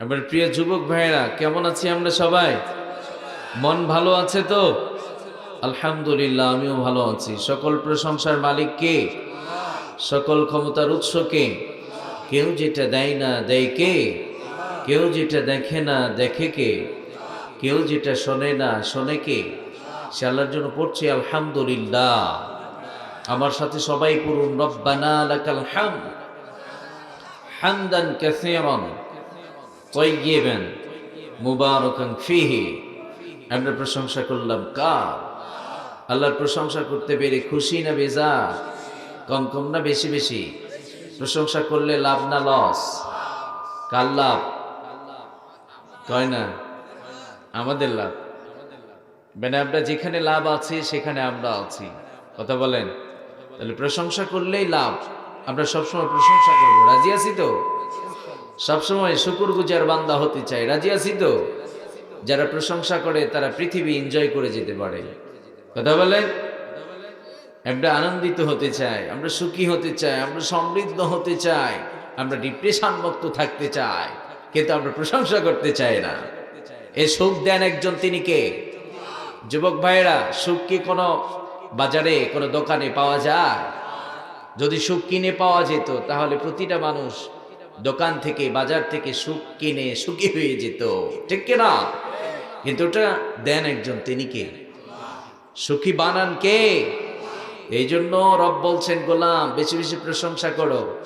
আমার প্রিয় যুবক ভাইয়েরা, কেমন আছি আমরা সবাই? মন ভালো আছে তো? আলহামদুলিল্লাহ, আমিও ভালো আছি। সকল প্রশংসার মালিক কে? সকল ক্ষমতার উৎস কে? কেউ যেটা দেয় না দেয় কে? কেউ যেটা দেখে না দেখে কে? কেউ যেটা শোনে না শোনে কে? সে আল্লাহর জন্য পড়ছে, আলহামদুলিল্লাহ। আমার সাথে সবাই পড়ুন, রব্বানা লাকাল হামদ। হামদান কাসীরান। তৈগেবেন মুবারকান ফিহি। আমরা প্রশংসা করলাম কার? আল্লাহর প্রশংসা করতে পেরে খুশি না বেজার? কম কম না বেশি বেশি? প্রশংসা করলে লাভ না লস? কার লাভ? কয় না? আমাদের লাভ। মানে আমরা যেখানে লাভ আছে, সেখানে আমরা আছি। কথা বলেন? তাহলে প্রশংসা করলেই লাভ। আমরা সবসময় প্রশংসা করব। রাজি আছি তো? সবসময় শুকুর গুজার বান্দা হতে চাই রাজি আছি তো? যারা প্রশংসা করে, তারা পৃথিবী এনজয় করে যেতে পারে। কথা বলে? আমরা আনন্দিত হতে চাই আমরা সুখী হতে চাই, আমরা সমৃদ্ধ হতে চাই, আমরা ডিপ্রেশন মুক্ত থাকতে চাই, কিন্তু আমরা প্রশংসা করতে চাই না। এ সুখ দেন একজন, তিনি কে? যুবক ভাইয়েরা, সুখ কি কোনো বাজারে, কোনো দোকানে পাওয়া যায়? যদি সুখ কিনে পাওয়া যেত, তাহলে প্রতিটা মানুষ দোকান থেকে, বাজার থেকে সুখ কিনে সুখী হয়ে যেত। ঠিক কিনা? কিন্তু ওটা দেন একজন, তিনি কে? সুখী বানান কে? এই জন্য রব বলছেন, গোলাম, বেশি বেশি প্রশংসা করো।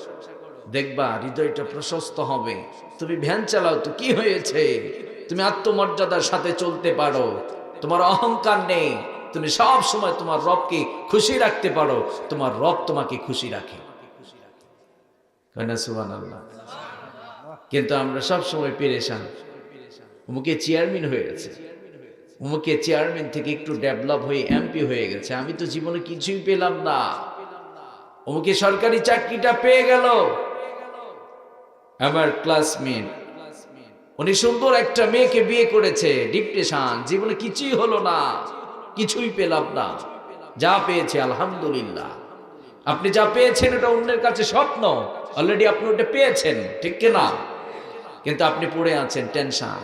দেখবা, হৃদয়টা প্রশস্ত হবে। তুমি ভ্যান চালাও তো কি হয়েছে? তুমি আত্মমর্যাদার সাথে চলতে পারো। তোমার অহংকার নেই। তুমি সব সময় তোমার রবকে খুশি রাখতে পারো। তোমার রব তোমাকে খুশি রাখে। সুবান আল্লাহ কিন্তু আমরা সব সময় পেরেশান। অমুকে চেয়ারম্যান হয়ে গেছে। অমুকে চেয়ারম্যান থেকে একটু ডেভেলপ হয়ে এমপি হয়ে গেছে। আমি তো জীবনে কিছুই পেলাম না। অমুকে সরকারি চাকরিটা পেয়ে গেল। আমার ক্লাসমেট, উনি সুন্দর একটা মেয়েকে বিয়ে করেছে, ডিপ্রেশন। জীবনে কিছুই হলো না। কিছুই পেলাম না। যা পেয়েছে, আলহামদুলিল্লাহ। আপনি যা পেয়েছেন এটা অন্যের কাছে স্বপ্ন। অলরেডি আপনি ওটা পেয়েছেন, ঠিক কিনা? কিন্তু আপনি পড়ে আছেন টেনশন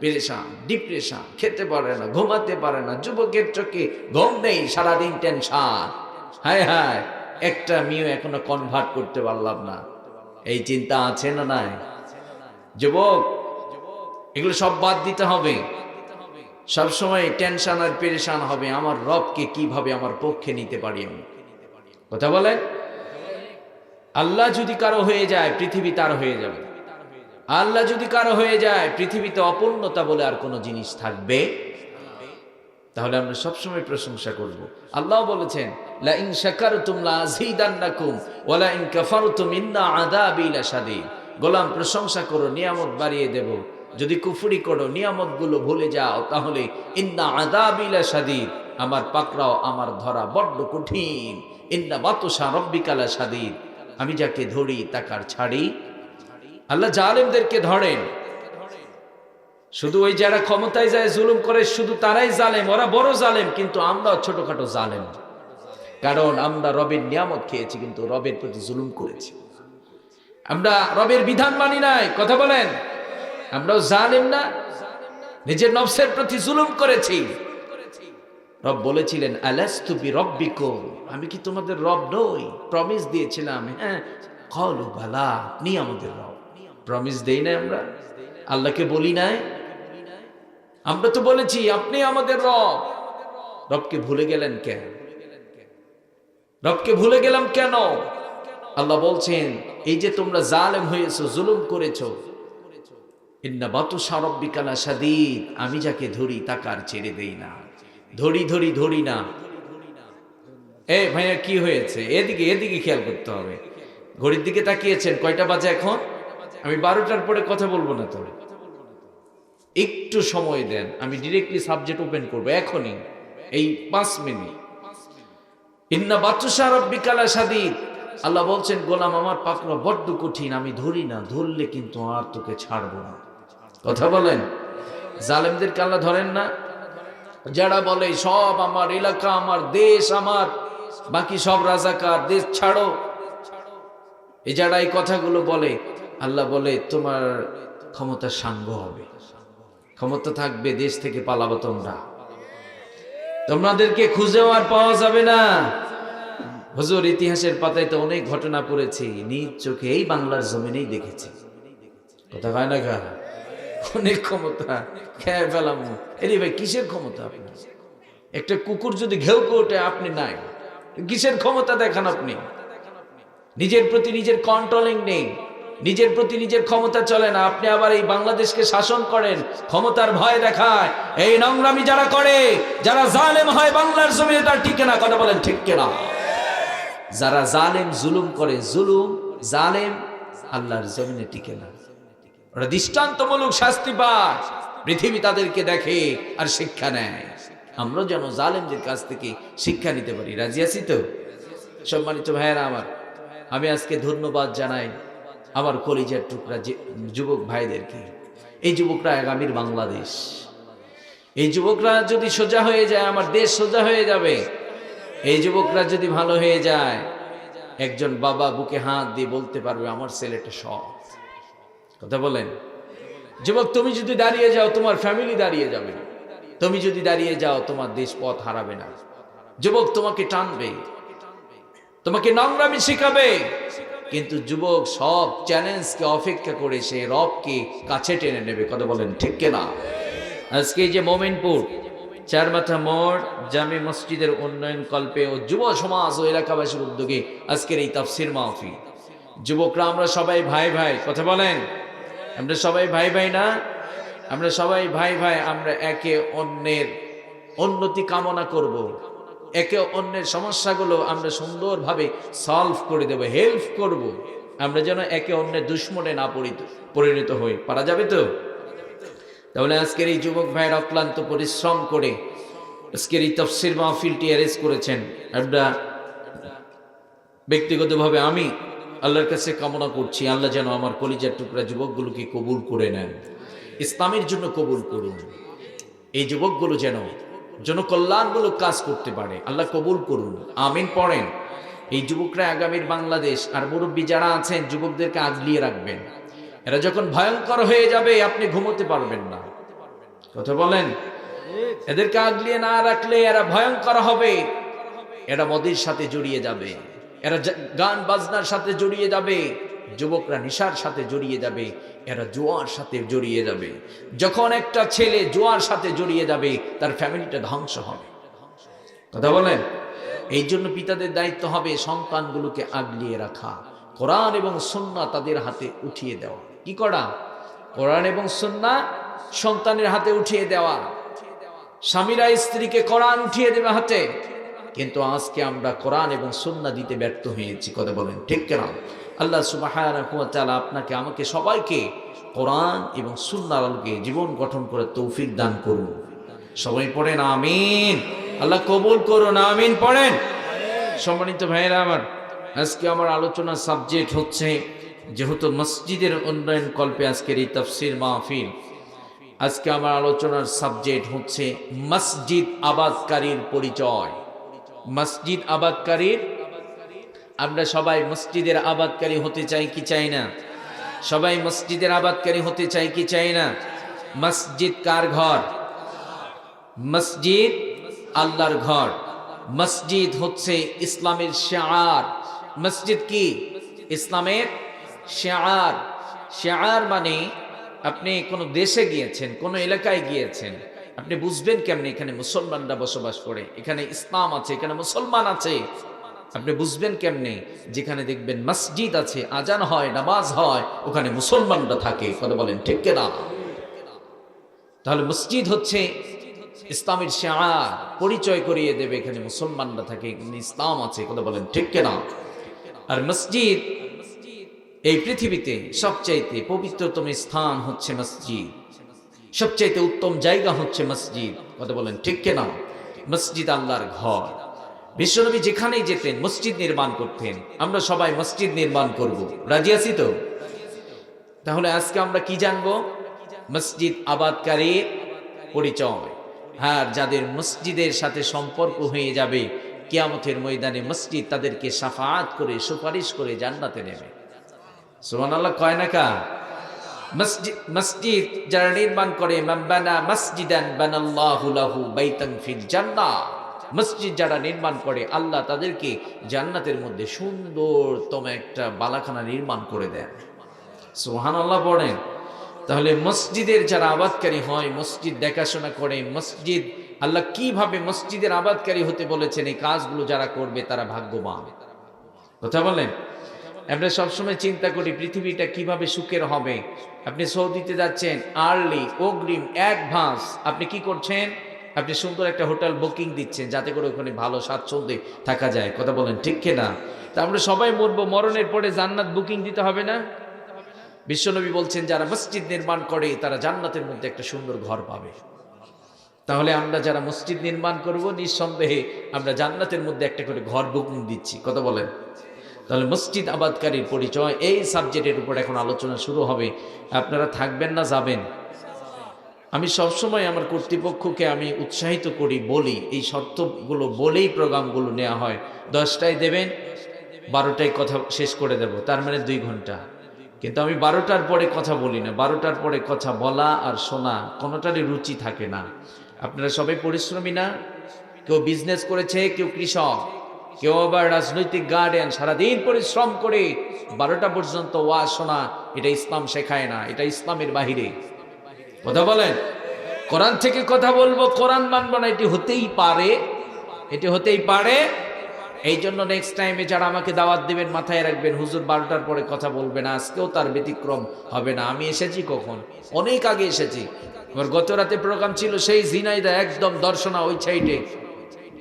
পেরেশান ডিপ্রেশন খেতে পারে না, ঘুমাতে পারে না, যুবকের চোখে ঘুম নেই, সারাদিন টেনশন হায় হায়, একটা মেয়ে এখনও কনভার্ট করতে পারলাম না। এই চিন্তা আছে না নাই? যুবক, এগুলো সব বাদ দিতে হবে। সব সময় টেনশন আর পেরেশান হবে, আমার রবকে কীভাবে আমার পক্ষে নিতে পারি আমি? কথা বলেন? আল্লাহ যদি কারও হয়ে যায়, পৃথিবী তার হয়ে যাবে। আল্লাহ যদি কারও হয়ে যায়, পৃথিবীতে অপূর্ণতা বলে আর কোনো জিনিস থাকবে? তাহলে আমরা সবসময় প্রশংসা করব। আল্লাহ বলেছেন লা ইন শাকারতুম লা আযীদান্নাকুম, ওয়া লা ইন কাফারতুম ইন্না আযাবি লাশাদীদ। গোলাম, প্রশংসা করো, নিয়ামত বাড়িয়ে দেব। যদি কুফরি করো, নিয়ামতগুলো ভুলে যাও, তাহলে ইন্না আযাবি লাশাদীদ, আমার পাকড়াও আমার ধরা বড্ড কঠিন। ইন্না বাতশা রব্বিকা লাশাদীদ। আমি যাকে ধরি তাকার ছাড়ি আল্লাহ জালেমদেরকে ধরেন। শুধু ওই যারা ক্ষমতায় যায়, জুলুম করে, শুধু তারাই জালেম, ওরা বড় জালেম, কিন্তু আমরা ছোটখাটো জালেম। কারণ আমরা রবের নিয়ামত খেয়েছি, কিন্তু রবের প্রতি জুলুম করেছি। আমরা রবের বিধান মানি নাই, কথা বলেন? আমরাও জালেম না, নিজের নফসের প্রতি জুলুম করেছি। রব বলেছিলেন আলাস্তুবি রব্বিকুম আমি কি তোমাদের রব নই? প্রমিস দিয়েছিলাম হ্যাঁ? কলু বালা আপনি আমাদের রব। প্রমিস দেই না আমরা। আল্লাহকে বলি নাই। আমরা তো বলেছি, আপনি আমাদের রব। রবকে ভুলে গেলেন কেন? রবকে ভুলে গেলাম কেন? আল্লাহ বলছেন, এই যে তোমরা জালেম হয়েছো, জুলুম করেছ আমি যাকে ধরি তাকার ছেড়ে দেই না? ধরি ধরি ধরি না। এ ভাইয়া, কি হয়েছে? এদিকে এদিকে খেয়াল করতে হবে। ঘড়ির দিকে তাকিয়েছেন, কয়টা বাজে এখন? আমি বারোটার পরে কথা বলব না তো একটু সময় দেন, আমি ডিরেক্টলি সাবজেক্ট ওপেন করব, এখনই। এই পাঁচ মিনিট। ইন্না বাচ্চা রব্বিকালা সাদিদ আল্লাহ বলছেন, গোলাম আমার পাকড়া বড্ড কঠিন, আমি ধরি না, ধরলে কিন্তু আর তোকে ছাড়বো না। কথা বলেন? জালেমদেরকে আল্লাহ ধরেন না? যারা বলে, সব আমার এলাকা, আমার দেশ, আমার, বাকি সব রাজাকার, দেশ ছাড়ো। এই যারা এই কথাগুলো বলে আল্লাহ বলে, তোমার ক্ষমতার সাঙ্গ হবে। ক্ষমতা থাকবে, দেশ থেকে পালাবো তোমরা। তোমাদেরকে খুঁজেও আর পাওয়া যাবে না। হুজুর, ইতিহাসের পাতায় তো অনেক ঘটনা পড়েছি। নিজ চোখে এই বাংলার জমিনেই দেখেছি। কথা হয় না গা অনেক ক্ষমতা। খেয়ে ফেলাম। এরে ভাই, কিসের ক্ষমতা আপনি? একটা কুকুর যদি ঘেউ ওঠে, আপনি নাই। কিসের ক্ষমতা দেখান আপনি? নিজের প্রতি নিজের কন্ট্রোলিং নেই। নিজের প্রতি নিজের ক্ষমতা চলে না। আপনি আবার এই বাংলাদেশকে শাসন করেন, ক্ষমতার ভয় দেখায়। এই নোংরামি যারা করে, যারা জালেম হয়, বাংলার জমিনে তার টিকে না কথা বলেন ঠিক কিনা? যারা জালেম, জুলুম করে, জুলুম, জালেম, আল্লাহর জমিনে টিকে না। ওরা দৃষ্টান্তমূলক শাস্তি পায়। পৃথিবী তাদেরকে দেখে আর শিক্ষা নেয়। আমরা যেন জালেমদের কাছ থেকে শিক্ষা নিতে পারি। রাজি আছি তো? সম্মানিত ভাইয়েরা আমার, আমি আজকে ধন্যবাদ জানাই। আমার কলিজার টুকরা যে যুবক ভাইদেরকে। এই যুবকরা আগামীর বাংলাদেশ। এই যুবকরা যদি সোজা হয়ে যায়, আমার দেশ সোজা হয়ে যাবে। এই যুবকরা যদি ভালো হয়ে যায়, একজন বাবা বুকে হাত দিয়ে বলতে পারবে, আমার ছেলেটা সৎ। কথা বলেন? যুবক, তুমি যদি দাঁড়িয়ে যাও, তোমার ফ্যামিলি দাঁড়িয়ে যাবে। তুমি যদি দাঁড়িয়ে যাও, তোমার দেশ পথ হারাবে না। যুবক, তোমাকে টানবে। তোমাকে নোংরামি শিখাবে। কিন্তু যুবক সব চ্যালেঞ্জকে অপেক্ষা করে সে রবকে কাছে টেনে নেবে। কথা বলেন, ঠিক না আজকে যে মোমেনপুর চার মাথা মোড়, জামে মসজিদের উন্নয়ন কল্পে ও যুব সমাজ ও এলাকাবাসীর উদ্যোগে আজকের এই তাফসির মাহফি যুবকরা, আমরা সবাই ভাই ভাই, কথা বলেন? আমরা সবাই ভাই ভাই না? আমরা সবাই ভাই ভাই, আমরা একে অন্যের উন্নতি কামনা করব। একে অন্যের সমস্যাগুলো আমরা সুন্দরভাবে সলভ করে দেব হেল্প করব। আমরা যেন একে অন্যের দুশ্মনে না পরিত পরিণত হই। পারা যাবে তো? তাহলে আজকের এই যুবক ভাইয়ের অক্লান্ত পরিশ্রম করে আজকের এই তফসির মাহফিলটি অ্যারেঞ্জ করেছেন। আমরা ব্যক্তিগতভাবে আমি আল্লাহর কাছে কামনা করছি, আল্লাহ যেন আমার কলিজার টুকরা যুবকগুলোকে কবুল করে নেন। ইসলামের জন্য কবুল করুন। এই যুবকগুলো যেন জনকল্যাণমূলক কাজ করতে পারে। আল্লাহ কবুল করুন। আমিন পড়েন। এই যুবকরা আগামীর বাংলাদেশ আর মুরব্বী যারা আছেন, যুবকদেরকে আগলিয়ে রাখবেন। এরা যখন ভয়ঙ্কর হয়ে যাবে, আপনি ঘুমোতে পারবেন না। কথা বলেন? এদেরকে আগলিয়ে না রাখলে এরা ভয়ঙ্কর হবে। এরা মদের সাথে জড়িয়ে যাবে। এরা গান বাজনার সাথে জড়িয়ে যাবে। যুবকরা নিশার সাথে জড়িয়ে যাবে, এরা জোয়ার সাথে জড়িয়ে যাবে। যখন একটা ছেলে জোয়ার সাথে জড়িয়ে যাবে, তার ফ্যামিলিটা ধ্বংস হবে। কথা বলেন? এই জন্য পিতাদের দায়িত্ব হবে সন্তানগুলোকে আগলিয়ে রাখা। কোরআন এবং সন্না তাদের হাতে উঠিয়ে দেওয়া। কি করা? কোরআন এবং সন্না সন্তানের হাতে উঠিয়ে দেওয়া। স্বামীরা স্ত্রীকে কোরআন উঠিয়ে দেবে হাতে। কিন্তু আজকে আমরা কোরআন এবং সন্না দিতে ব্যর্থ হয়েছি, কথা বলেন ঠিক কেন? আল্লাহ সুবাহ আপনাকে, আমাকে সবাইকে কোরআন এবং সুন্নার আলোকে জীবন গঠন করে তৌফিক দান করুন। সবাই পড়েন, আমিন। আল্লাহ কবুল করুন, আমিন পড়েন। সম্মানিত ভাইয়েরা আমার, আজকে আমার আলোচনার সাবজেক্ট হচ্ছে যেহেতু মসজিদের উন্নয়ন কল্পে আজকের এই তফসির মাহফিল। আজকে আমার আলোচনার সাবজেক্ট হচ্ছে মসজিদ আবাদকারীর পরিচয়। মসজিদ আবাদকারীর আমরা সবাই মসজিদের আবাদকারী হতে চাই কি চাই না? সবাই মসজিদের আবাদকারী হতে চাই কি চাই না? মসজিদ কার ঘর? মসজিদ আল্লাহর ঘর। মসজিদ হচ্ছে ইসলামের শেয়ার। মসজিদ কি? ইসলামের শেয়ার। শেয়ার মানে আপনি কোনো দেশে গিয়েছেন, কোনো এলাকায় গিয়েছেন, আপনি বুঝবেন কেমনে এখানে মুসলমানরা বসবাস করে। এখানে ইসলাম আছে, এখানে মুসলমান আছে। আপনি বুঝবেন কেমনে? যেখানে দেখবেন মসজিদ আছে, আজান হয়, নামাজ হয়, ওখানে মুসলমানরা থাকে। কথা বলেন ঠিক না তাহলে মসজিদ হচ্ছে ইসলামের শেয়ার পরিচয় করিয়ে দেবে এখানে মুসলমানরা থাকে, এখানে ইসলাম আছে। কথা বলেন ঠিক না আর মসজিদ, এই পৃথিবীতে সবচাইতে পবিত্রতম স্থান হচ্ছে মসজিদ। সবচাইতে উত্তম জায়গা হচ্ছে মসজিদ। কথা বলেন ঠিক কেনা? মসজিদ আল্লাহর ঘর। বিশ্বনবী যেখানেই যেতেন, মসজিদ নির্মাণ করতেন। আমরা সবাই মসজিদ নির্মাণ করব। রাজি আছি তো? তাহলে আজকে আমরা কি জানব? মসজিদ আবাদকারীর পরিচয়। হ্যাঁ যাদের মসজিদের সাথে সম্পর্ক হয়ে যাবে, কিয়ামতের ময়দানে মসজিদ তাদেরকে সাফাত করে, সুপারিশ করে জান্নাতে নেবে। সুমান আল্লাহ কয় না কা মসজিদ মসজিদ যারা নির্মাণ করে মাম্বানা মসজিদান বানাল্লাহু লাহু বাইতান ফিল জান্নাহ। মসজিদ যারা নির্মাণ করে, আল্লাহ তাদেরকে জান্নাতের মধ্যে সুন্দরতম একটা বালাখানা নির্মাণ করে দেন। সোহান আল্লাহ পড়েন। তাহলে মসজিদের যারা আবাদকারী হয়, মসজিদ দেখাশোনা করে, মসজিদ, আল্লাহ কীভাবে মসজিদের আবাদকারী হতে বলেছেন, এই কাজগুলো যারা করবে তারা ভাগ্যবান। কথা বলেন? আমরা সবসময় চিন্তা করি, পৃথিবীটা কীভাবে সুখের হবে? আপনি সৌদিতে যাচ্ছেন, আর্লি, অগ্রিম এক ভাঁস আপনি কি করছেন? আপনি সুন্দর একটা হোটেল বুকিং দিচ্ছেন, যাতে করে ওখানে ভালো স্বাচ্ছন্দ্যে থাকা যায়। কথা বলেন, ঠিক কিনা তা আমরা সবাই মরবো, মরণের পরে জান্নাত বুকিং দিতে হবে না? বিশ্বনবী বলছেন, যারা মসজিদ নির্মাণ করে, তারা জান্নাতের মধ্যে একটা সুন্দর ঘর পাবে। তাহলে আমরা যারা মসজিদ নির্মাণ করব, নিঃসন্দেহে আমরা জান্নাতের মধ্যে একটা করে ঘর বুকিং দিচ্ছি। কথা বলেন। তাহলে মসজিদ আবাদকারীর পরিচয়, এই সাবজেক্টের উপর এখন আলোচনা শুরু হবে। আপনারা থাকবেন না, যাবেন। আমি সবসময় আমার কর্তৃপক্ষকে আমি উৎসাহিত করি, বলি, এই শর্তগুলো বলেই প্রোগ্রামগুলো নেওয়া হয়। দশটায় দেবেন, বারোটায় কথা শেষ করে দেব, তার মানে দুই ঘণ্টা। কিন্তু আমি বারোটার পরে কথা বলি না, বারোটার পরে কথা বলা আর শোনা, কোনোটারই রুচি থাকে না। আপনারা সবাই পরিশ্রমী না? কেউ বিজনেস করেছে, কেউ কৃষক, কেউ আবার রাজনৈতিক গার্ডেন, সারাদিন পরিশ্রম করে বারোটা পর্যন্ত ওয়া শোনা, এটা ইসলাম শেখায় না, এটা ইসলামের বাহিরে। কথা বলেন? কোরআন থেকে কথা বলব, কোরআন মানবো না, এটি হতেই পারে। এটি হতেই পারে। এই জন্য নেক্সট টাইমে যারা আমাকে দাওয়াত দেবেন, মাথায় রাখবেন, হুজুর বারোটার পরে কথা বলবেন আজকেও তার ব্যতিক্রম হবে না। আমি এসেছি কখন? অনেক আগে এসেছি। আমার গত রাতে প্রোগ্রাম ছিল সেই জিনাইদা একদম দর্শনা ওই সাইডে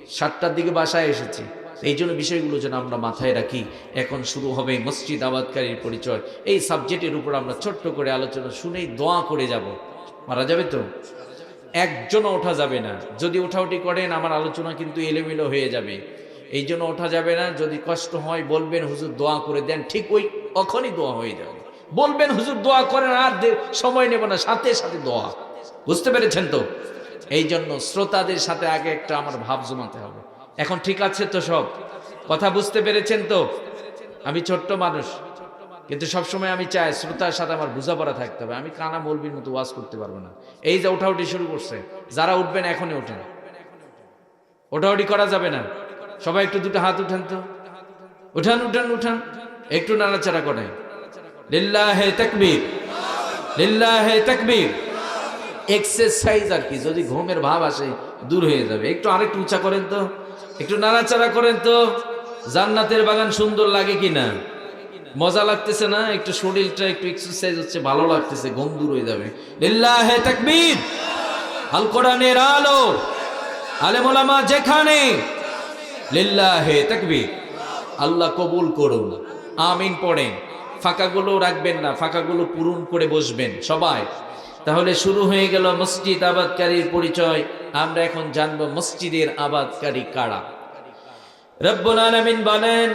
সাতটার দিকে বাসায় এসেছি। এই জন্য বিষয়গুলো যেন আমরা মাথায় রাখি। এখন শুরু হবে মসজিদ আবাদকারীর পরিচয়। এই সাবজেক্টের উপর আমরা ছোট্ট করে আলোচনা শুনেই দোয়া করে যাব। মারা যাবে তো? একজনও ওঠা যাবে না। যদি ওঠাউঠি করেন, আমার আলোচনা কিন্তু এলোমেলো হয়ে যাবে। এই জন্য ওঠা যাবে না। যদি কষ্ট হয়, বলবেন, হুজুর, দোয়া করে দেন। ঠিক ওই কখনই দোয়া হয়ে যাবে। বলবেন, হুজুর, দোয়া করেন, আর সময় নেব না। সাথে সাথে দোয়া। বুঝতে পেরেছেন তো? এই জন্য শ্রোতাদের সাথে আগে একটা আমার ভাব জমাতে হবে। এখন ঠিক আছে তো সব? কথা বুঝতে পেরেছেন তো? আমি ছোট্ট মানুষ। কিন্তু সবসময় আমি চাই শ্রোতার সাথে আমার বোঝাপড়া থাকতে হবে। আমি কানা বলবির মতো ওয়াজ করতে পারব না। এই যে ওঠাউঠি শুরু করছে, যারা উঠবেন এখনই ওঠেন। ওঠাউটি করা যাবে না। সবাই একটু দুটো হাত উঠান তো। উঠান উঠান উঠান। একটু নাড়াচাড়া করে লিল্লাহে তাকবীর। লিল্লাহে তাকবীর। এক্সারসাইজ আর কি, যদি ঘুমের ভাব আসে, দূর হয়ে যাবে। একটু আরেকটু উঁচা করেন তো। একটু নাড়াচাড়া করেন তো। জান্নাতের বাগান সুন্দর লাগে কি না মজা লাগতেছে না? একটু শরীরটা একটু এক্সারসাইজ হচ্ছে, ভালো লাগতেছে দূর হয়ে যাবে। লিল্লাহে তাকবীর। আল কোরআনের আলো। আলেমোলামা যেখানে। লিল্লাহে তাকবীর। আল্লাহ কবুল করুন। আমিন পড়েন। ফাঁকাগুলো রাখবেন না, ফাঁকাগুলো পূরণ করে বসবেন সবাই। তাহলে শুরু হয়ে গেল মসজিদ আবাদকারীর পরিচয়। আমরা এখন জানব মসজিদের আবাদকারী কারা। রব্বুল আলামিন বলেন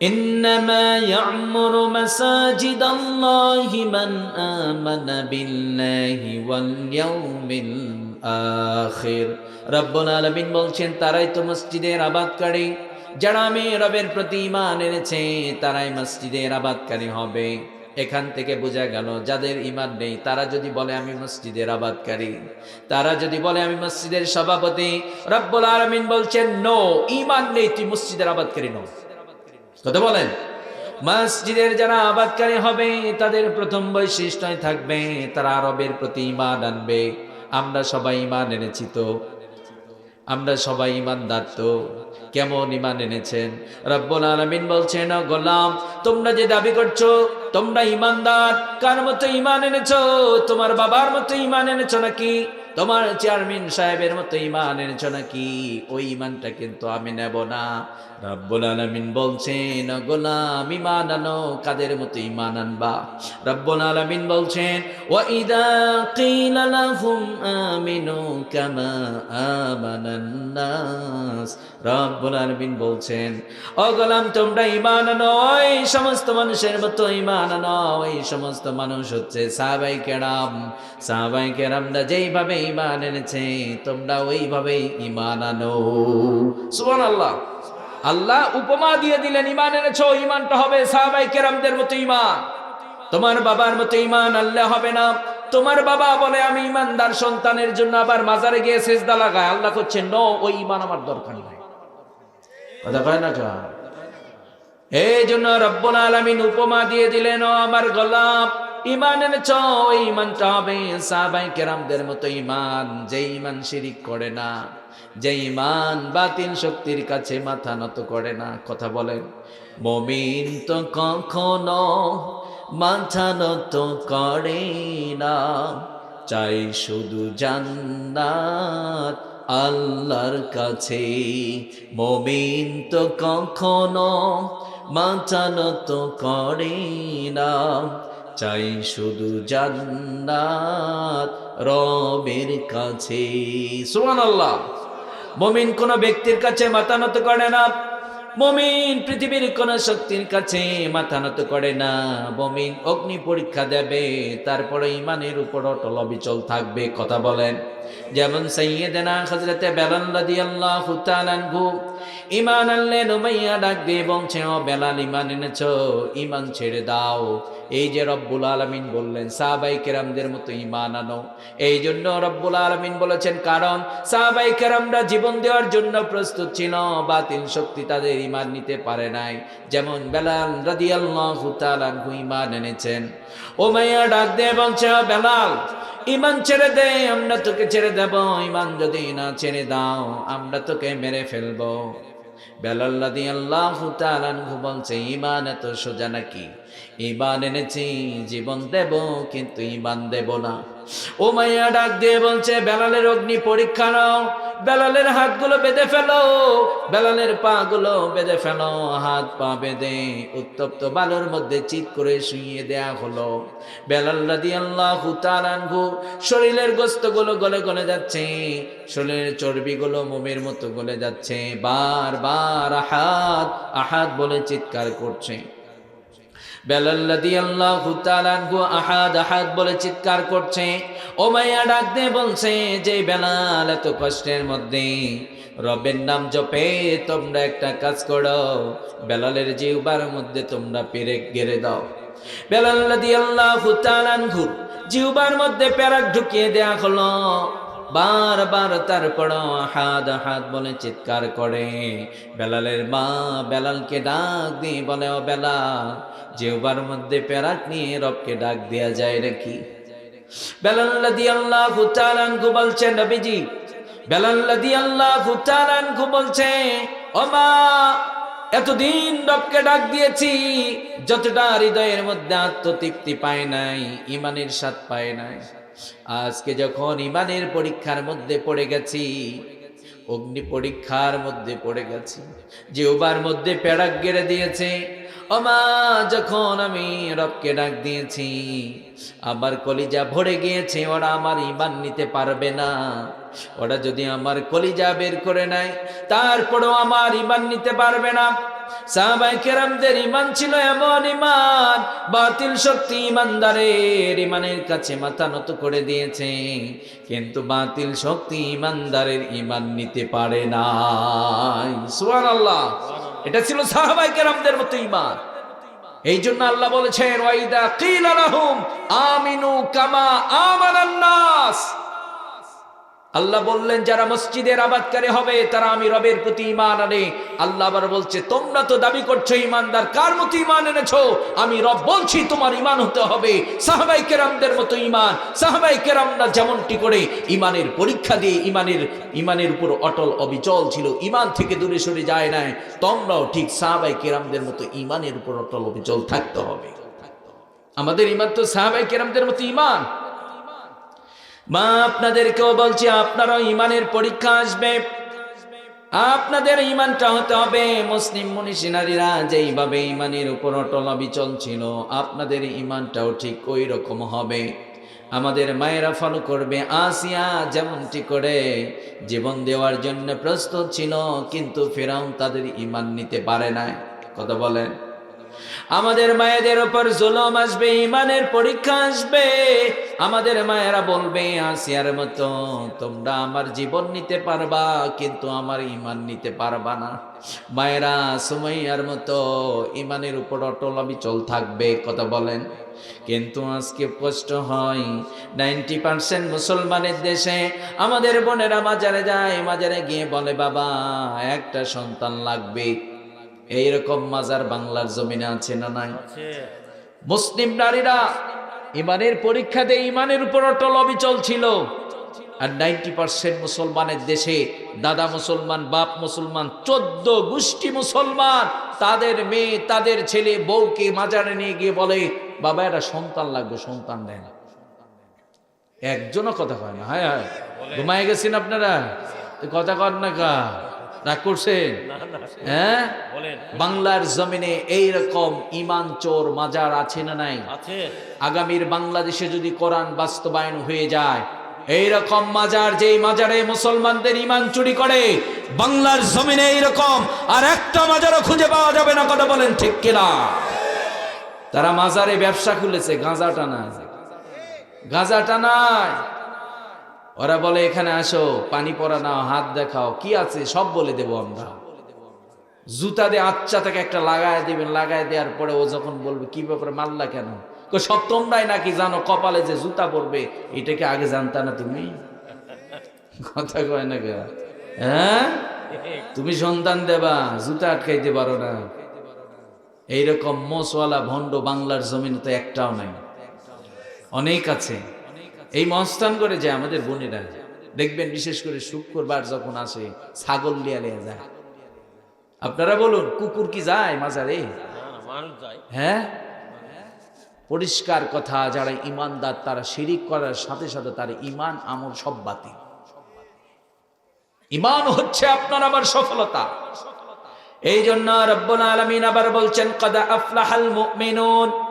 إنما يعمر مساجد الله من آمن بالله واليوم الآخر রব্বুল আলামিন বলছেন তারাই তো মসজিদের আবাদকারী যারা আমি রবের প্রতি ইমান এনেছে তারাই মসজিদের আবাদকারী হবে এখান থেকে বোঝা গেল যাদের ইমান নেই তারা যদি বলে আমি মসজিদের আবাদকারী তারা যদি বলে আমি মসজিদের সভাপতি রব্বুল আলামিন বলছেন নো ইমান নেই তুই মসজিদের আবাদকারী নো কথা বলেন, মসজিদের যারা আবাদকারী হবে, তাদের প্রথম বৈশিষ্ট্য থাকবে, তারা আরবের প্রতি ইমান আনবে। আমরা সবাই ইমান এনেছি তো। আমরা সবাই ইমানদার তো। কেমন ইমান এনেছেন? রব্বুল আলামিন বলছেন গোলাম, তোমরা যে দাবি করছ, তোমরা ইমানদার কার মতো ইমান এনেছো? তোমার বাবার মতো ইমান এনেছো নাকি? তোমার চেয়ারম্যান সাহেবের মতো ইমান এনেছো নাকি? ওই ইমানটা কিন্তু আমি নেব না। রব্বুল আলামিন বলছেন "ও গোলাম ইমান কাদের মতো ইমান আনবা? রব্বুল আলামিন বলছেন, ওয়া ইদা লাহুম আমিনু কামা আমানান নাস। রব্বুল আলামিন বলছেন, ও গোলাম, তোমরা ঈমান আনো, ওই সমস্ত মানুষের মতো ইমান আনো, ওই সমস্ত মানুষ হচ্ছে সাহাবাই কেরাম। সাহাবাই কেরামরা যেইভাবে ইমান এনেছে, তোমরা ওইভাবেই ইমান আনো। সুবহানাল্লাহ। আল্লাহ উপমা দিয়ে দিলেন, ঈমান এনেছো ইমানটা হবে সাহাবাই কেরামদের মতো ইমান তোমার বাবার মতো ইমান আল্লাহ হবে না। তোমার বাবা বলে, আমি ইমানদার সন্তানের জন্য আবার মাজারে গিয়ে সেজদা লাগায় আল্লাহ করছে, ন, ওই ইমান আমার দরকার নাই। কথা কয় না কা এই জন্য রব্বুল আলামিন উপমা দিয়ে দিলেন আমার গোলাপ ইমান এনেছ, ওই ইমানটা হবে সাহাবাই কেরামদের মতো ইমান যে ইমান শিরিক করে না যে ইমান বাতিল শক্তির কাছে মাথা নত করে না, কথা বলেন। মমিন তো কখনো মাথা নত করে না, চাই শুধু জান্নাত আল্লাহর কাছে। মমিন তো কখনো মাথা নত করে না, চাই শুধু জান্নাত রবের কাছে। সুবহানাল্লাহ। মমিন কোন ব্যক্তির কাছে মাথা নত করে না। মমিন পৃথিবীর কোন শক্তির কাছে মাথা নত করে না। মমিন অগ্নি পরীক্ষা দেবে, তারপরে ইমানের উপর অটল অবিচল থাকবে, কথা বলেন। যেমন সৈয়দেনা হজরতে বেলাল রাদিয়াল্লাহু তাআলা আনহু ইমান আনলেন উমাইয়া ডাক দিয়ে বলছে, ও বেলাল ইমান এনেছ ইমান ছেড়ে দাও। এই যে রব্বুল আলমিন বললেন সাহাবাই কেরামদের মতো ইমান আনো। এই জন্য রব্বুল আলমিন বলেছেন, কারণ সাহাবাই কেরামরা জীবন দেওয়ার জন্য প্রস্তুত ছিল, বাতিল শক্তি তাদের ইমান নিতে পারে নাই। যেমন বেলাল রাদিয়াল্লাহু তাআলা আনহু ইমান এনেছেন। উমাইয়া ডাক দিয়ে বলছে, ও বেলাল ইমান ছেড়ে দে, আমরা তোকে ছেড়ে দেব। ইমান যদি না ছেড়ে দাও, আমরা তোকে মেরে ফেলব। বেলাল্লাদি আল্লাহ তালানহু বলছে, ইমান এত সোজা নাকি? ইমান এনেছি, জীবন দেব, কিন্তু ইমান দেব না। ও মাইয়া ডাক দিয়ে বলছে, বেলালের অগ্নি পরীক্ষা নাও, বেলালের হাতগুলো বেঁধে ফেলো, বেলালের পা গুলো বেঁধে ফেলো, হাত পা বেঁধে উত্তপ্ত বালুর মধ্যে চিত করে শুইয়ে দেয়া হলো। বেলাল্লাদি আল্লাহ তালানহু শরীরের গোস্তগুলো গলে গলে যাচ্ছে, শরীরের চর্বিগুলো মোমের মতো গলে যাচ্ছে বার বার আহাত আহাত বলে চিৎকার করছে। বেলাল্লাদি আল্লাহ তালানহু আহাদ আহাদ বলে চিৎকার করছে। ও মাইয়া ডাক দিয়ে বলছে, যে বেলাল, এত কষ্টের মধ্যে রবের নাম জপে তোমরা একটা কাজ করো। বেলালের জিউবার মধ্যে তোমরা পেরেক গেড়ে দাও। বেলাল্লাদি আল্লাহ তালানহু জিউবার মধ্যে প্যারাক ঢুকিয়ে দেয়া হলো। বারবার তারপর হাত হাত বলে চিৎকার করে। বেলালের মা বেলালকে ডাক দিয়ে বলে, ও বেলাল জেউবার মধ্যে প্যারাক নিয়ে রবকে ডাক দেয়া যায় আল্লাহ বলছে এতদিন রবকে ডাক দিয়েছি, যতটা হৃদয়ের মধ্যে আত্মতৃপ্তি পায় নাই ইমানের স্বাদ পায় নাই। আজকে যখন ইমানের পরীক্ষার মধ্যে পড়ে গেছি, অগ্নি পরীক্ষার মধ্যে পড়ে গেছি যে ওবার মধ্যে পেড়াক গেড়ে দিয়েছে অমা যখন আমি রবকে ডাক দিয়েছি, আমার কলিজা ভরে গিয়েছে, ওরা আমার ইমান নিতে পারবে না। ওরা যদি আমার কলিজা বের করে নেয়, তারপরেও আমার ইমান নিতে পারবে না। ইমান ছিল এমন ইমান বাতিল শক্তি ইমানদারের ইমানের কাছে মাথা নত করে দিয়েছে। কিন্তু বাতিল শক্তি ইমানদারের ইমান নিতে পারে না সুয়ান আল্লাহ এটা ছিল সাহাবাই কেরামদের মতো ইমান এই জন্য আল্লাহ বলেছেন, ওয়াইদা কিল আমিনু কামা আমানান নাস। আল্লাহ বললেন, যারা মসজিদের আবাদকারী হবে, তারা আমি রবের প্রতি ইমান আনে। আল্লাহ আবার বলছে, তোমরা তো দাবি করছ ইমানদার কার মতো ইমান এনেছো? আমি রব বলছি, তোমার ইমান হতে হবে। সাহাবাই কেরামদের মতো ইমান সাহাবাই কেরামরা যেমনটি করে ইমানের পরীক্ষা দিয়ে ইমানের ইমানের উপর অটল অবিচল ছিল ইমান থেকে দূরে সরে যায় নাই। তোমরাও ঠিক সাহাবাই কেরামদের মতো ইমানের উপর অটল অবিচল থাকতে হবে। আমাদের ইমান তো সাহাবাই কেরামদের মতো ইমান মা, আপনাদেরকেও বলছি, আপনারও ইমানের পরীক্ষা আসবে। আপনাদের ইমানটা হতে হবে। মুসলিম মনীষী নারীরা যেইভাবে ইমানের উপর অটল অবিচল ছিল, আপনাদের ইমানটাও ঠিক ওই রকম হবে। আমাদের মায়েরা ফলো করবে। আসিয়া যেমনটি করে, জীবন দেওয়ার জন্য প্রস্তুত ছিল, কিন্তু ফেরাউন তাদের ইমান নিতে পারে না কথা বলেন। আমাদের মায়েদের উপর জুলম আসবে ইমানের পরীক্ষা আসবে। আমাদের মায়েরা বলবে, আসিয়ার মতো তোমরা আমার জীবন নিতে পারবা, কিন্তু আমার ইমান নিতে পারবা না। মায়েরা, সুমাইয়ার মতো ইমানের উপর অটল অবিচল থাকবে, কথা বলেন। কিন্তু আজকে কষ্ট হয়, নাইনটি পার্সেন্ট মুসলমানের দেশে আমাদের বোনেরা মাজারে যায়, মাজারে গিয়ে বলে, বাবা, একটা সন্তান লাগবে। এইরকম মাজার বাংলার জমিনে আছে না নাই? মুসলিম নারীরা ইমানের পরীক্ষাতে ইমানের উপর অটল অবিচল ছিল। আর নাইনটি পার্সেন্ট মুসলমানের দেশে দাদা মুসলমান বাপ মুসলমান চোদ্দ গোষ্ঠী মুসলমান তাদের মেয়ে তাদের ছেলে বউকে মাজারে নিয়ে গিয়ে বলে বাবা একটা সন্তান লাগবে সন্তান দেন একজনও কথা কয় না। হ্যাঁ হ্যাঁ। ঘুমায় গেছেন আপনারা? কথা কর না কা রাগ করছেন? হ্যাঁ? বলেন। বাংলার জমিনে এই রকম ইমান চোর মাজার আছে না নাই? আছে। আগামীর বাংলাদেশে যদি কোরআন বাস্তবায়ন হয়ে যায় এই রকম মাজার যেই মাজারে মুসলমানদের ইমান চুরি করে বাংলার জমিনে এই রকম আর একটা মাজারও খুঁজে পাওয়া যাবে না কথা বলেন ঠিক কিনা? তারা মাজারে ব্যবসা খুলেছে গাঁজা টানা গাঁজা টানায় ওরা বলে, এখানে আসো, পানি পরা নাও, হাত দেখাও, কি আছে সব বলে দেবো আমরা। জুতা দিয়ে আচ্ছা থেকে একটা লাগায় দিবেন, লাগায় দেওয়ার পরে ও যখন বলবে, কি ব্যাপারে মারলা কেন? সব তোমরাই নাকি জানো কপালে যে জুতা পরবে, এটাকে আগে জানতা না তুমি? কথা কয় না কে হ্যাঁ? তুমি সন্তান দেবা, জুতা আটকাইতে পারো না। এইরকম মোসওয়ালা ভণ্ড বাংলার জমিনে তো একটাও নাই। অনেক আছে। এই মস্তান করে যায় আমাদের বোনেরা, দেখবেন বিশেষ করে শুক্রবার যখন আসে, ছাগল লিয়া লিয়া যায়। আপনারা বলুন, কুকুর কি যায় মাজারে? হ্যাঁ? পরিষ্কার কথা, যারা ইমানদার, তারা শিরিক করার সাথে সাথে তার ইমান, আমল সব বাতিল। ইমান হচ্ছে আপনার আমার সফলতা। এই জন্য রব্বুল আলমিন আবার বলছেন, কদা আফলাহাল মুমিনুন।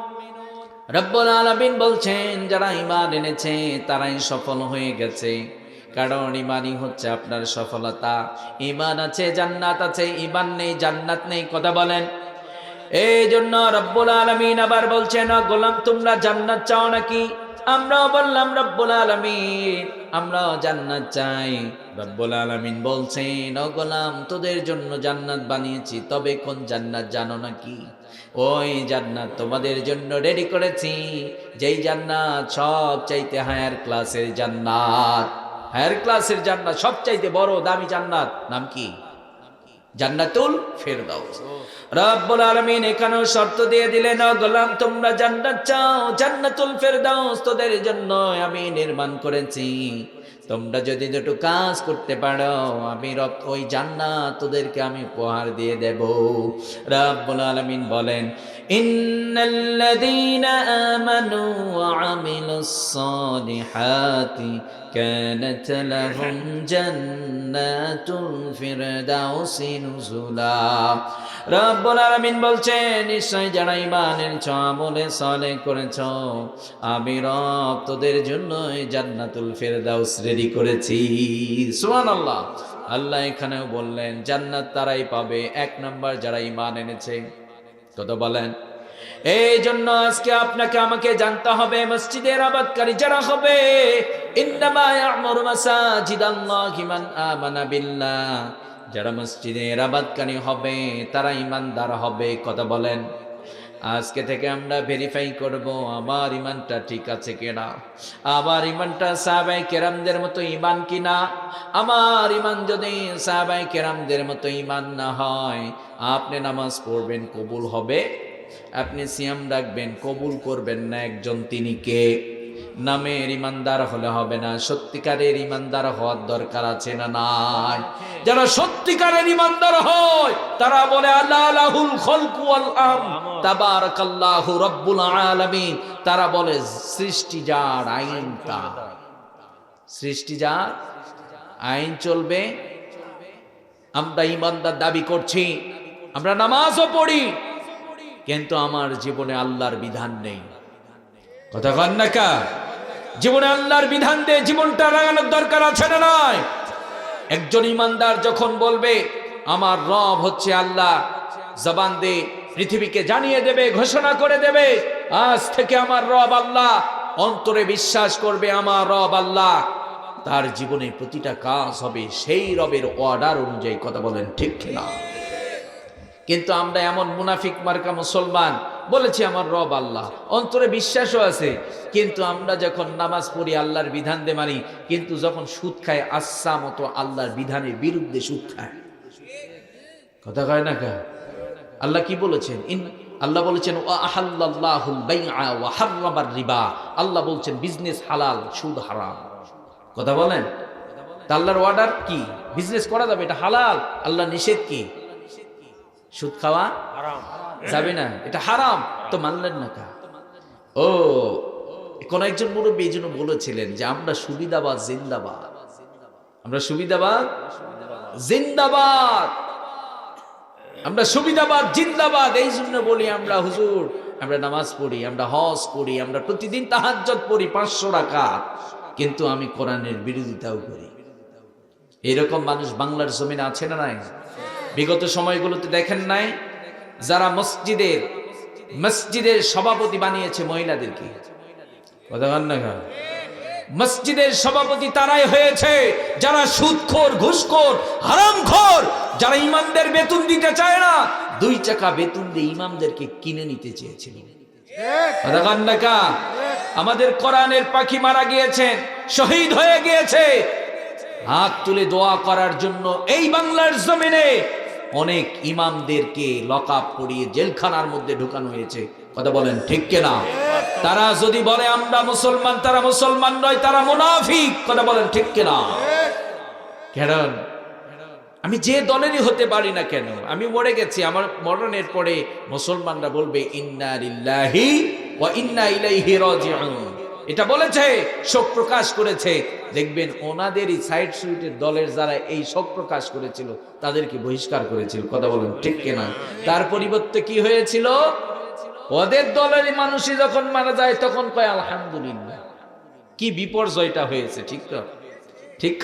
রব্বুল আলমিন বলছেন, যারা ইমান এনেছে, তারাই সফল হয়ে গেছে। কারণ ইমানই হচ্ছে আপনার সফলতা। ইমান আছে, জান্নাত আছে ইমান নেই, জান্নাত নেই, কথা বলেন। এই জন্য রব্বুল আলমিন আবার বলছেন গোলাম, তোমরা জান্নাত চাও নাকি? আমরাও বললাম, রব্বুল আলমিন, আমরাও জান্নাত চাই। রব্বুল আলমিন বলছেন গোলাম, তোদের জন্য জান্নাত বানিয়েছি, তবে কোন জান্নাত জানো নাকি? ওই জান্নাত তোমাদের জন্য রেডি করেছি। যেই জান্নাত সব চাইতে হায়ার ক্লাসের জান্নাত। হায়ার ক্লাসের জান্নাত সব চাইতে বড় দামি জান্নাত নাম কি? জান্নাতুল ফেরদাউস। রব্বুল আলামিন এখানেও শর্ত দিয়ে দিলেন, "ও গোলাম, তোমরা জান্নাত চাও? জান্নাতুল ফেরদাউস তোদের জন্য আমি নির্মাণ করেছি। তোমরা যদি দুটো কাজ করতে পারো আমি রব ওই জান্নাত তোদেরকে আমি উপহার দিয়ে দেব রব্বুল আলামিন বলেন ইন্নাল্লাযীনা আমানু ওয়া আমিলুস সালিহাতি كانت لهم جنات الفردوس نزلا রব্বুল আলামিন বলছেন নিশ্চয় যারা ইমান এনেছ, আমলে সলে করেছ, আমি রব তোদের জন্য এই জান্নাতুল ফেরদাউস রেডি করেছি। সুবহানাল্লাহ। আল্লাহ এখানেও বললেন, জান্নাত তারাই পাবে। এক নাম্বার যারা ইমান এনেছে, কত বলেন? এই জন্য আজকে আপনাকে আমাকে জানতে হবে, মসজিদের আবাদকারী যারা হবে, ইন্নামা ইয়ামুরু মাসাজিদাল্লাহি মান আমানা বিল্লাহ। যারা মসজিদের আবাদকারী হবে, তারা ইমানদার হবে কথা বলেন? আজকে থেকে আমরা ভেরিফাই করব, আমার ইমানটা ঠিক আছে কিনা? আমার ইমানটা সাহাবাই কেরামদের মতো ইমান কিনা? আমার ইমান যদি সাহাবাই কেরামদের মতো ইমান না হয়, আপনি নামাজ পড়বেন, কবুল হবে? আপনি সিয়াম রাখবেন, কবুল করবেন না একজন তিনি কে? নামের ইমানদার হলে হবে না, সত্যিকারের ইমানদার হওয়ার দরকার আছে না নাই? যারা সত্যিকারের ইমানদার হয়, তারা বলে, আল্লাহ আলাহুল খলকু ওয়াল আম, তাবারাকাল্লাহু রব্বুল আলামিন। তারা বলে, সৃষ্টি যার আইন সৃষ্টি যার আইন চলবে। আমরা ইমানদার দাবি করছি, আমরা নামাজও পড়ি, কিন্তু আমার জীবনে আল্লাহর বিধান নেই। কথা কন না কা? জীবনে আল্লাহর বিধান দিয়ে জীবনটা রাঙানোর দরকার আছে না নয় একজন ইমানদার যখন বলবে, আমার রব হচ্ছে আল্লাহ, জবান দিয়ে পৃথিবীকে জানিয়ে দেবে, ঘোষণা করে দেবে, আজ থেকে আমার রব আল্লাহ, অন্তরে বিশ্বাস করবে আমার রব আল্লাহ। তার জীবনে প্রতিটা কাজ হবে সেই রবের অর্ডার অনুযায়ী, কথা বলেন ঠিক না কিন্তু আমরা এমন মুনাফিক মার্কা মুসলমান, বলেছি আমার রব আল্লাহ। অন্তরে বিশ্বাসও আছে, কিন্তু আমরা যখন নামাজ পড়ি আল্লাহর বিধান দে মানি, কিন্তু যখন সুদ খায় আচ্ছা মতো আল্লাহর বিধানের বিরুদ্ধে সুদ খায়। কথা কয় না কা? আল্লাহ কি বলেছেন? ইন আল্লাহ বলেছেন রিবা। আল্লাহ বলছেন, বিজনেস হালাল, সুদ হারাম। কথা বলেন? তা আল্লাহর অর্ডার কি? বিজনেস করা যাবে, এটা হালাল। আল্লাহ নিষেধ কি? সুদ খাওয়া যাবে না এটা হারাম। তো মানলেন না কা ও কোন একজন মুরব্বী এই জন্য বলেছিলেন যে আমরা সুবিধাবাদ জিন্দাবাদ। আমরা সুবিধাবাদ জিন্দাবাদ। আমরা সুবিধাবাদ জিন্দাবাদ এই জন্য বলি আমরা হুজুর আমরা নামাজ পড়ি আমরা হজ করি আমরা প্রতিদিন তাহাজ্জত পড়ি পাঁচশো টাকা কিন্তু আমি কোরআনের বিরোধিতাও করি। এরকম মানুষ বাংলার জমিনে আছে না নাই? বিগত সময়গুলোতে দেখেন নাই, যারা মসজিদের মসজিদের সভাপতি বানিয়েছে মহিলাদেরকে? মসজিদের সভাপতি তারাই হয়েছে যারা সুদখোর, ঘুষখোর, হারামখোর, যারা ইমামদের বেতন দিতে চায় না, দুই চাকা বেতন দিয়ে ইমামদেরকে কিনে নিতে চেয়েছিল? আমাদের কোরআনের পাখি মারা গিয়েছেন, শহীদ হয়ে গিয়েছে হাত তুলে দোয়া করার জন্য এই বাংলার জমিনে অনেক ইমামদেরকে লকআপ পড়িয়ে জেলখানার মধ্যে ঢুকানো হয়েছে। কথা বলেন ঠিক কিনা? তারা যদি বলে, আমরা মুসলমান, তারা মুসলমান নয়, তারা মুনাফিক। কথা বলেন ঠিক কিনা? কারণ, আমি যে দলেরই হতে পারি না কেন, আমি মরে গেছি, আমার মরণের পরে মুসলমানরা বলবে, ইন্না লিল্লাহি ওয়া ইন্না ইলাইহি রাজিউন। এটা বলেছে, শোক প্রকাশ করেছে। দেখবেন ওনাদেরই সাইড সুইটের দলের যারা এই শোক প্রকাশ করেছিল, তাদেরকে বহিষ্কার করেছিল। কথা বলেন, ঠিক কিনা? তার পরিবর্তে কি হয়েছিল? ওদের দলের মানুষই যখন মারা যায়, তখন কয়, আলহামদুলিল্লাহ। কি বিপর্যয়টা হয়েছে, ঠিক তো? ঠিক